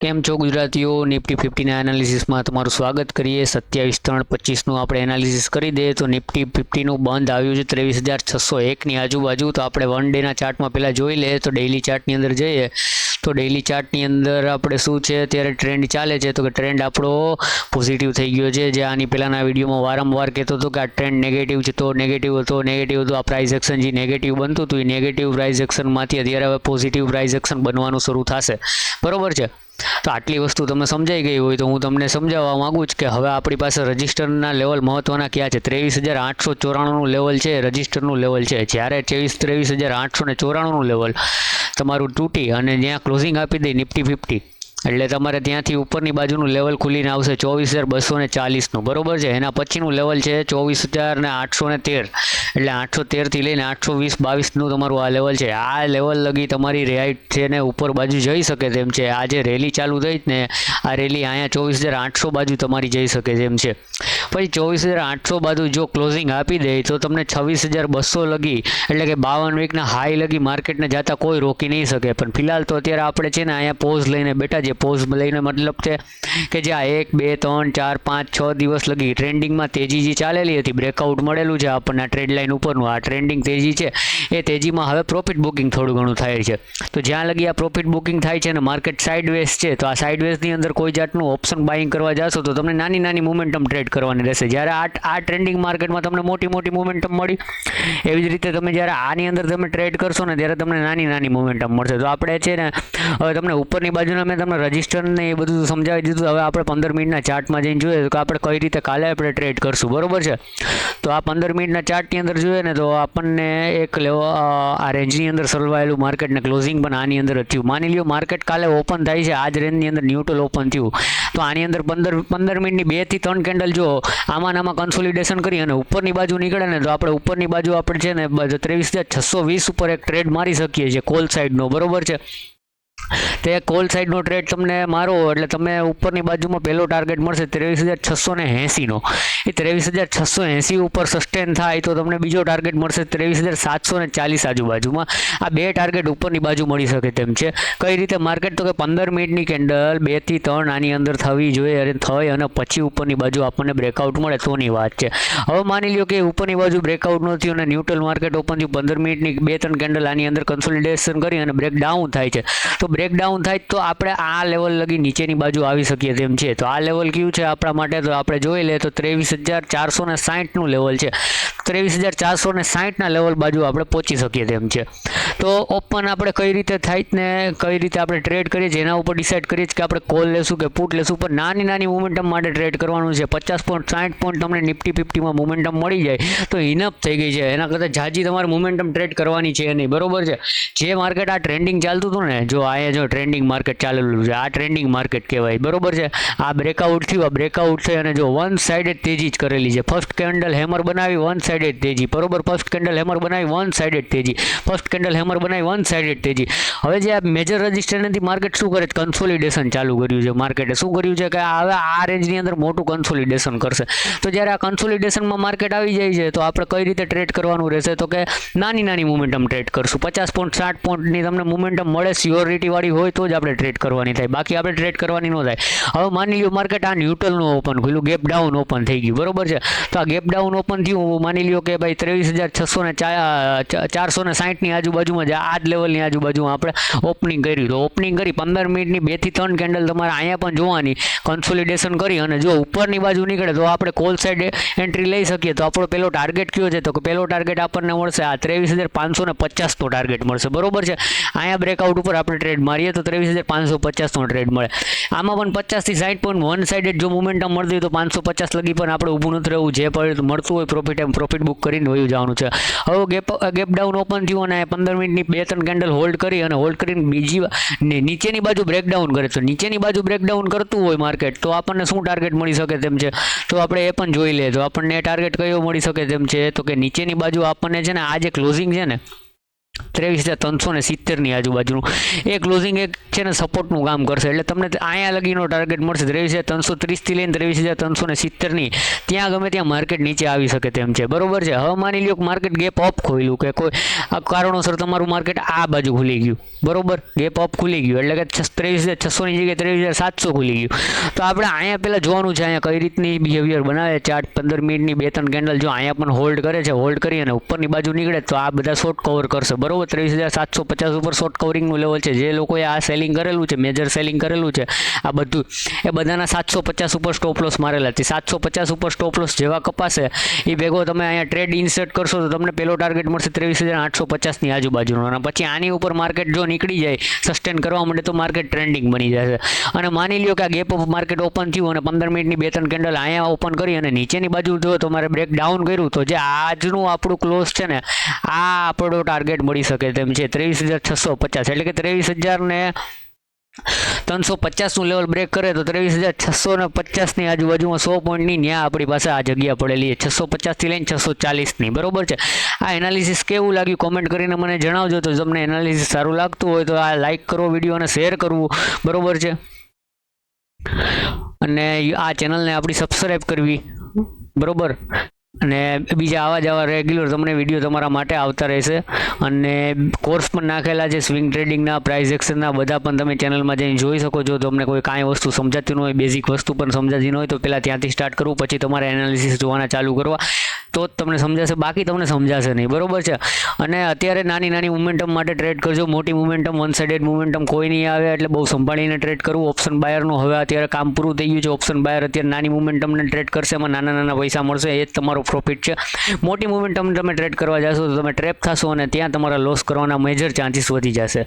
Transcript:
કેમ છો ગુજરાતીઓ? નિફ્ટી ફિફ્ટીના એનાલિસિસમાં તમારું સ્વાગત કરીએ. સત્યાવીસ ત્રણ પચીસનું આપણે એનાલિસિસ કરી દઈએ. તો નિફ્ટી ફિફ્ટીનું બંધ આવ્યું છે ત્રેવીસ હજાર છસો એકની આજુબાજુ. તો આપણે વન ડેના ચાર્ટમાં પહેલાં જોઈ લઈએ. તો ડેઇલી ચાર્ટની અંદર જઈએ. તો ડેઇલી ચાર્ટની અંદર આપણે શું છે? અત્યારે ટ્રેન્ડ ચાલે છે. તો કે ટ્રેન્ડ આપણો પોઝિટિવ થઈ ગયો છે. જે આની પહેલાંના વિડીયોમાં વારંવાર કહેતો હતો કે આ ટ્રેન્ડ નેગેટિવ છે, તો નેગેટિવ હતો નેગેટિવ હતો. આ પ્રાઇઝ એક્શન જે નેગેટિવ બનતું હતું, એ નેગેટિવ પ્રાઇઝ એક્શનમાંથી અત્યારે હવે પોઝિટિવ પ્રાઇઝ એક્શન બનવાનું શરૂ થશે. બરોબર છે? તો આટલી વસ્તુ તમને સમજાઈ ગઈ હોય તો હું તમને સમજાવવા માગું છું કે હવે આપણી પાસે રજિસ્ટરના લેવલ મહત્ત્વના ક્યાં છે? ત્રેવીસ હજાર આઠસો ચોરાણુંનું લેવલ છે, રજિસ્ટરનું લેવલ છે. જ્યારે ત્રેવીસ ત્રેવીસ હજાર આઠસો ને ચોરાણુંનું લેવલ તમારું તૂટી અને જ્યાં ક્લોઝિંગ આપી દે નિફ્ટી ફિફ્ટી. એટલે તમારે ત્યાંથી ઉપરની બાજુનું લેવલ ખુલીને આવશે ચોવીસ હજાર બસો ને ચાલીસનું. બરોબર છે? એના પછીનું લેવલ છે ચોવીસ હજાર ને આઠસો ને તેર. એટલે આઠસો તેરથી લઈને આઠસો વીસ બાવીસનું તમારું આ લેવલ છે. આ લેવલ લગી તમારી રાઈટ છે ને ઉપર બાજુ જઈ શકે તેમ છે. આ જે રેલી ચાલુ થઈ જ ને આ રેલી અહીંયા ચોવીસ હજાર આઠસો બાજુ તમારી જઈ શકે તેમ છે. પછી ચોવીસ હજાર આઠસો બાજુ જો ક્લોઝિંગ આપી દે, તો તમને છવ્વીસ હજાર બસો લગી, એટલે કે બાવન વીકના હાઈ લગી માર્કેટને જતા કોઈ રોકી નહીં શકે. પણ ફિલહાલ તો અત્યારે આપણે છે ને અહીંયા પોઝ લઈને બેઠા છે પોઝ લઈને મતલબ છે કે જે આ એક, બે, ત્રણ, ચાર, પાંચ, છ દિવસ લગી ટ્રેન્ડિંગમાં તેજી જે ચાલેલી હતી. બ્રેકઆઉટ મળેલું છે આપણને આ ટ્રેડ લાઇન ઉપરનું. આ ટ્રેન્ડિંગ તેજી છે. એ તેજીમાં હવે પ્રોફિટ બુકિંગ થોડું ઘણું થાય છે. તો જ્યાં લગી આ પ્રોફિટ બુકિંગ થાય છે અને માર્કેટ સાઇડવેઝ છે, તો આ સાઇડવેઝની અંદર કોઈ જાતનું ઓપ્શન બાઇંગ કરવા જશો, તો તમને નાની નાની મોમેન્ટમ ટ્રેડ કરવાની રહેશે જ્યારે આ આ ટ્રેન્ડિંગ માર્કેટમાં તમને મોટી મોટી મોમેન્ટમ મળી, એવી જ રીતે તમે જ્યારે આની અંદર તમે ટ્રેડ કરશો ને, ત્યારે તમને નાની નાની મોમેન્ટમ મળશે. તો આપણે છે ને, હવે તમને ઉપરની બાજુના મેં તમને રજિસ્ટરને એ બધું સમજાવી દીધું. હવે આપણે પંદર મિનિટના ચાર્ટમાં જઈને જોઈએ તો આપણે કઈ રીતે કાલે આપણે ટ્રેડ કરશું. બરોબર છે? તો આ પંદર મિનિટના ચાર્ટની અંદર જોઈએ ને, તો આપણને એક લેવો આ રેન્જની અંદર સલવાયેલું માર્કેટને ક્લોઝિંગ પણ આની અંદર જ થયું. માની લ્યો માર્કેટ કાલે ઓપન થાય છે. આ જ રેન્જની અંદર ન્યુટ્રલ ઓપન થયું. તો આની અંદર પંદર પંદર મિનિટની બેથી ત્રણ કેન્ડલ જો આમાં આમાં કન્સોલિડેશન કરી અને ઉપરની બાજુ નીકળે ને તો આપણે ઉપરની બાજુ આપણે છે ને ત્રેવીસ હજાર છસો વીસ ઉપર એક ટ્રેડ મારી શકીએ છીએ કોલ સાઈડનો બરોબર છે? તે કોલ સાઈડનો ટ્રેડ તમને મારો, એટલે તમે ઉપરની બાજુમાં પહેલો ટાર્ગેટ મળશે ત્રેવીસ હજાર છસો ને એંસીનો એ ત્રેવીસ હજાર છસો એંસી ઉપર સસ્ટેન થાય તો તમને બીજો ટાર્ગેટ મળશે ત્રેવીસ હજાર સાતસો ને ચાલીસ આજુબાજુમાં. આ બે ટાર્ગેટ ઉપરની બાજુ મળી શકે તેમ છે. કઈ રીતે માર્કેટ તો કે પંદર મિનિટની કેન્ડલ બેથી ત્રણ આની અંદર થવી જોઈએ અને થઈ અને પછી ઉપરની બાજુ આપણને બ્રેકઆઉટ મળે તોની વાત છે. હવે માની લ્યો કે ઉપરની બાજુ બ્રેકઆઉટ નથી અને ન્યુટ્રલ માર્કેટ ઓપન થયું, પંદર મિનિટની બે ત્રણ કેન્ડલ આની અંદર કન્સોલિડેશન કરી અને બ્રેક ડાઉન થાય છે. તો બ્રેકડાઉન થાય તો આપણે આ લેવલ લગી નીચેની બાજુ આવી શકીએ તેમ છે. તો આ લેવલ કયું છે આપણા માટે? તો આપણે જોઈ લઈએ તો ત્રેવીસ હજાર ચારસો ને સાહીઠનું લેવલ છે. ત્રેવીસ હજાર ચારસો ને સાહીઠના લેવલ બાજુ આપણે પહોંચી શકીએ તેમ છે. તો ઓપન આપણે કઈ રીતે થાય ને, કઈ રીતે આપણે ટ્રેડ કરીએ છીએ એના ઉપર ડિસાઇડ કરીએ છીએ કે આપણે કોલ લેશું કે પુટ લેશું. પણ નાની નાની મુમેન્ટમ માટે ટ્રેડ કરવાનું છે. પચાસ પોઈન્ટ સાઠ પોઈન્ટ તમને નિફ્ટી ફિફ્ટીમાં મુમેન્ટમ મળી જાય, તો ઇનફ થઈ ગઈ છે. એના કરતાં જાજી તમારે મુમેન્ટમ ટ્રેડ કરવાની છે નહીં. બરોબર છે? જે માર્કેટ આ ટ્રેન્ડિંગ ચાલતું હતું ને, જો આ જો ટ્રેન્ડિંગ માર્કેટ ચાલેલું છે, આ ટ્રેન્ડિંગ માર્કેટ કહેવાય. બરોબર છે? આ બ્રેકઆઉટ થયું, આ બ્રેકઆઉટ થઈ અને જો વન સાઇડેડ તેજી જ કરેલી છે. ફર્સ્ટ કેન્ડલ હેમર બનાવી વન સાઇડેડ તેજી. બરોબર? ફર્સ્ટ કેન્ડલ હેમર બનાવી વન સાઇડેડ તેજી. ફર્સ્ટ કેન્ડલ હેમર બનાવી વન સાઇડેડ તેજી હવે જે આ મેજર રજિસ્ટરથી માર્કેટ શું કરે છે? કન્સોલિડેશન ચાલુ કર્યું છે માર્કેટે શું કર્યું છે કે હવે આ રેન્જની અંદર મોટું કન્સોલિડેશન કરશે. તો જ્યારે આ કન્સોલિડેશનમાં માર્કેટ આવી જાય છે, તો આપણે કઈ રીતે ટ્રેડ કરવાનું રહેશે? તો કે નાની નાની મોમેન્ટમ ટ્રેડ કરશું. પચાસ પોઈન્ટ સાઠ પોઈન્ટની તમને મોમેન્ટમ મળે સ્યોરિટીવાળી હોય તો જ આપણે ટ્રેડ કરવાની થાય. બાકી આપણે ટ્રેડ કરવાની ન થાય. હવે માની લ્યો માર્કેટ આ ન્યુટ્રલનું ઓપન ખુલ્લું ગેપ ડાઉન ઓપન થઈ ગયું. બરોબર છે? તો આ ગેપ ડાઉન ઓપન થયું. માની લ્યો કે ભાઈ ત્રેવીસ હજાર છસો ને ચારસો ને સાહીઠની જ આ જ લેવલની આજુબાજુમાં આપણે ઓપનિંગ કર્યું તો ઓપનિંગ કરી, પંદર મિનિટની બેથી ત્રણ કેન્ડલ તમારે અહીંયા પણ જોવાની. કન્સોલિડેશન કરી અને જો ઉપરની બાજુ નીકળે તો આપણે કોલ સાઈડ એન્ટ્રી લઈ શકીએ. તો આપણો પેલો ટાર્ગેટ કયો છે? તો કે પેલો ટાર્ગેટ આપણને મળશે આ ત્રેવીસ હજાર પાંચસો ને પચાસનો ટાર્ગેટ મળશે. બરોબર છે? અહીંયા બ્રેકઆઉટ ઉપર આપણે ટ્રેડ મારીએ તો ત્રેવીસ હજાર પાંચસો પચાસનો ટ્રેડ મળે. આમાં પણ પચાસથી સાઠ પોઈન્ટ વન સાઇડેડ જો મોમેન્ટમ મળતી હોય તો પાંચસો પચાસ લગી પણ આપણે ઊભું નથી રહેવું. જે પણ મળતું હોય પ્રોફિટ એમ પ્રોફિટ બુક કરીને વયું જવાનું છે. હવે ગેપ ગેપ ડાઉન ઓપન થયું અને પંદર મિનિટની બે ત્રણ કેન્ડલ હોલ્ડ કરી અને હોલ્ડ કરીને બીજી નીચેની બાજુ બ્રેકડાઉન કરે તો નીચેની બાજુ બ્રેકડાઉન કરતું હોય માર્કેટ તો આપણને શું ટાર્ગેટ મળી શકે તેમ છે? તો આપણે એ પણ જોઈ લઈએ તો આપણને ટાર્ગેટ કયો મળી શકે તેમ છે? તો કે નીચેની બાજુ આપણને છે ને, આ જે ક્લોઝિંગ છે ને ત્રેવીસ હજાર ત્રણસો ને સિત્તેરની આજુબાજુનું. એ ક્લોઝિંગ એક છે ને સપોર્ટનું કામ કરશે. એટલે તમને અહીંયા લગીનો ટાર્ગેટ મળશે. ત્રેવીસ હજાર ત્રણસો ત્રીસથી લઈને ત્રેવીસ હજાર ત્રણસો ને સિત્તેરની. ત્યાં ગમે ત્યાં માર્કેટ નીચે આવી શકે તેમ છે. બરોબર છે? હવે માની લ્યો માર્કેટ ગેપ અપ ખોલ્યું કે કોઈ કારણોસર તમારું માર્કેટ આ બાજુ ખુલી ગયું. બરોબર? ગેપ અપ ખુલી ગયું. એટલે કે ત્રેવીસ હજાર છસોની જગ્યાએ ત્રેવીસ હજાર સાતસો ખુલી ગયું. તો આપણે અહીંયા પહેલાં જોવાનું છે, અહીંયા કઈ રીતની બિહેવિયર બનાવે? ચાર્ટ પંદર મિનિટની બે ત્રણ કેન્ડલ જો અહીંયા પણ હોલ્ડ કરે છે હોલ્ડ કરી અને ઉપરની બાજુ નીકળે તો આ બધા શોર્ટ કવર કરશે. બરોબર ત્રેવીસ હજાર સાતસો પચાસ ઉપર શોર્ટ કવરિંગનું લેવલ છે. જે લોકોએ આ સેલિંગ કરેલું છે મેજર સેલિંગ કરેલું છે, આ બધું, એ બધાના સાતસો પચાસ ઉપર સ્ટોપ લોસ મારેલા છે. સાતસો પચાસ ઉપર સ્ટોપ લોસ જેવા કપાશે એ ભેગો તમે અહીંયા ટ્રેડ ઇન્સર્ટ કરશો તો તમને પહેલો ટાર્ગેટ મળશે ત્રેવીસ હજાર આઠસો પચાસની આજુબાજુનો. અને પછી આની ઉપર માર્કેટ જો નીકળી જાય સસ્ટેન કરવા માટે તો માર્કેટ ટ્રેન્ડિંગ બની જશે. અને માની લ્યો કે આ ગેપ ઓફ માર્કેટ ઓપન થયું અને પંદર મિનિટની બે ત્રણ કેન્ડલ અહીંયા ઓપન કરી અને નીચેની બાજુ જો તમારે બ્રેક ડાઉન કર્યું તો જે આજનું આપણું ક્લોઝ છે ને, આ આપણો ટાર્ગેટ મળી શકે. તેમ છે. ત્રેવીસ હજાર છસો પચાસ એટલે કે ત્રેવીસ હજારને ત્રણસો પચાસનું લેવલ બ્રેક કરે તો ત્રેવીસ હજાર છસો ને પચાસની આજુબાજુમાં સો પોઈન્ટની ન્યા આપણી પાસે આ જગ્યા પડેલી છે. છસો પચાસથી લઈને છસો ચાલીસની. બરોબર છે? આ એનાલિસિસ કેવું લાગ્યું? કોમેન્ટ કરીને મને જણાવજો. તો તમને એનાલિસિસ સારું લાગતું હોય તો આ લાઇક કરો વીડિયો અને શેર કરવું. બરોબર છે? અને આ ચેનલને આપણી સબસ્ક્રાઈબ કરવી. બરોબર? અને બીજા આવા જવા રેગ્યુલર તમને વીડિયો તમારા માટે આવતા રહેશે. અને કોર્સ પણ નાખેલા છે સ્વિંગ ટ્રેડિંગના પ્રાઇઝ એક્શનના બધા પણ તમે ચેનલમાં જઈને જોઈ શકો છો. તમને કોઈ કાંઈ વસ્તુ સમજાતી ન હોય બેઝિક વસ્તુ પણ સમજાતી ન હોય, તો પહેલાં ત્યાંથી સ્ટાર્ટ કરવું પછી તમારે એનાલિસિસ જોવાના ચાલુ કરવા. તો જ તમને સમજાશે, બાકી તમને સમજાશે નહીં. બરોબર છે? અને અત્યારે નાની નાની મુમેન્ટમ માટે ટ્રેડ કરજો. મોટી મુમેન્ટમ વન સાઇડેડ મુમેન્ટમ કોઈ નહીં આવે, એટલે બહુ સંભાળીને ટ્રેડ કરવું. ઓપ્શન બાયરનું હવે અત્યારે કામ પૂરું થઈ ગયું છે. ઓપ્શન બાયર અત્યારે નાની મુમેન્ટમને ટ્રેડ કરશે, એમાં નાના નાના પૈસા મળશે. એ જ તમારો પ્રોફિટ છે. મોટી મુમેન્ટમ તમે ટ્રેડ કરવા જશો તો તમે ટ્રેપ થશો અને ત્યાં તમારા લોસ કરવાના મેજર ચાન્સીસ વધી જશે.